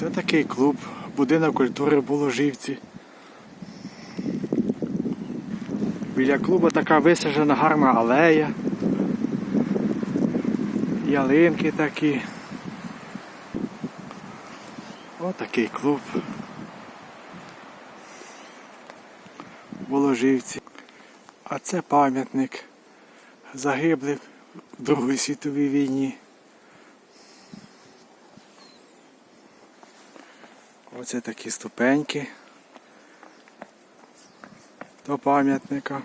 Це такий клуб, будинок культури Буложівці. Біля клубу така висаджена гарна алея. Ялинки такі. Отакий клуб. Воложівці. А це пам'ятник загиблих в Другій світовій війні. Оце такі ступеньки до пам'ятника.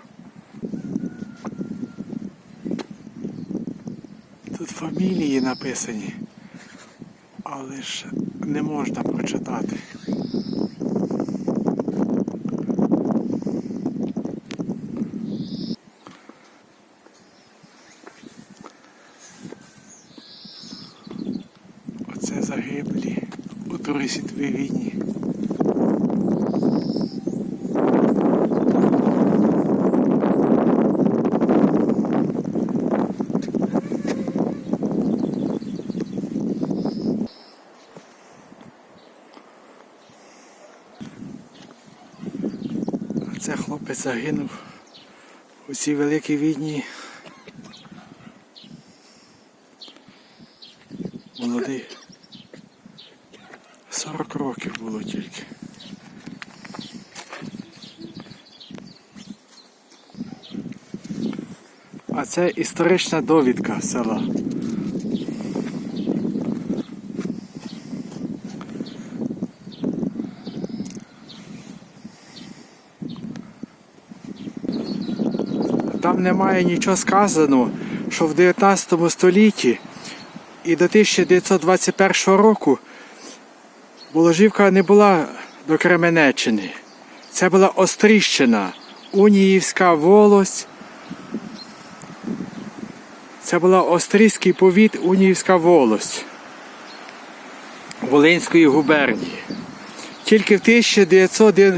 Тут фамілії написані, але ж не можна прочитати. Оце загиблі у Другій світовій війні. Це хлопець загинув у цій великій війні. Молодий. 40 років було тільки. А це історична довідка села. Там немає нічого сказано, що в 19 столітті і до 1921 року Воложівка не була до Кременеччини. Це була Остріщина, Уніївська волость. Це була Острізький повіт, Уніївська волость Волинської губернії. Тільки в 1901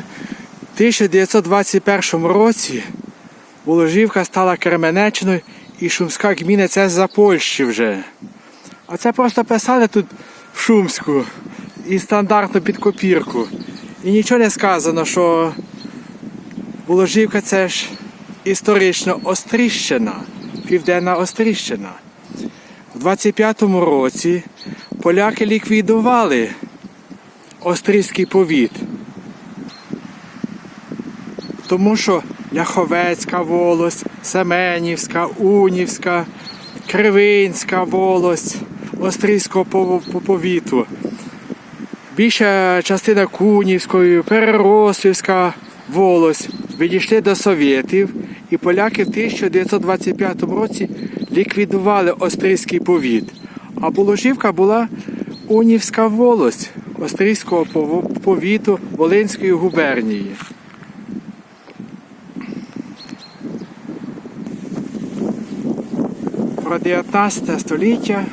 1921 році Воложівка стала Кременеччиною і Шумська гміна це за Польщі вже. А це просто писали тут в Шумську і стандартно під копірку. І нічого не сказано, що Воложівка це ж історично Остріщина, Південна Остріщина. У 25-му році поляки ліквідували Острізький повіт. Тому що Ляховецька волость, Семенівська, Унівська, Кривинська волость Острізького пов- повіту. Більша частина Кунівської, Перерослівська волость відійшли до совєтів, і поляки в 1925 році ліквідували Острізький повіт. А Боложівка була Унівська волость Острізького пов- повіту Волинської губернії. Про 19 століття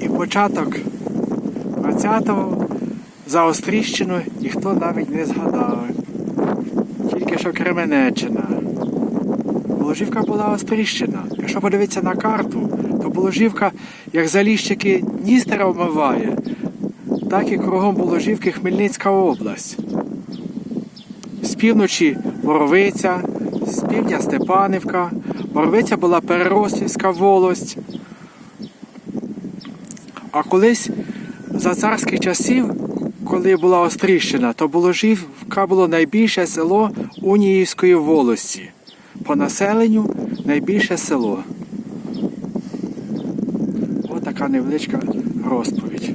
і початок 20-го за Остріщину ніхто навіть не згадав. Тільки що Кременеччина. Боложівка була Остріщина. Якщо подивитися на карту, то Боложівка, як заліщики Дністера вмиває, так і кругом Боложівки Хмельницька область. З півночі Боровиця, з півдня Степанівка. Боровиця була Перерослівська волость. А колись за царських часів, коли була Остріщина, то Боложівка було найбільше село Уніївської волості. По населенню найбільше село. Ось така невеличка розповідь.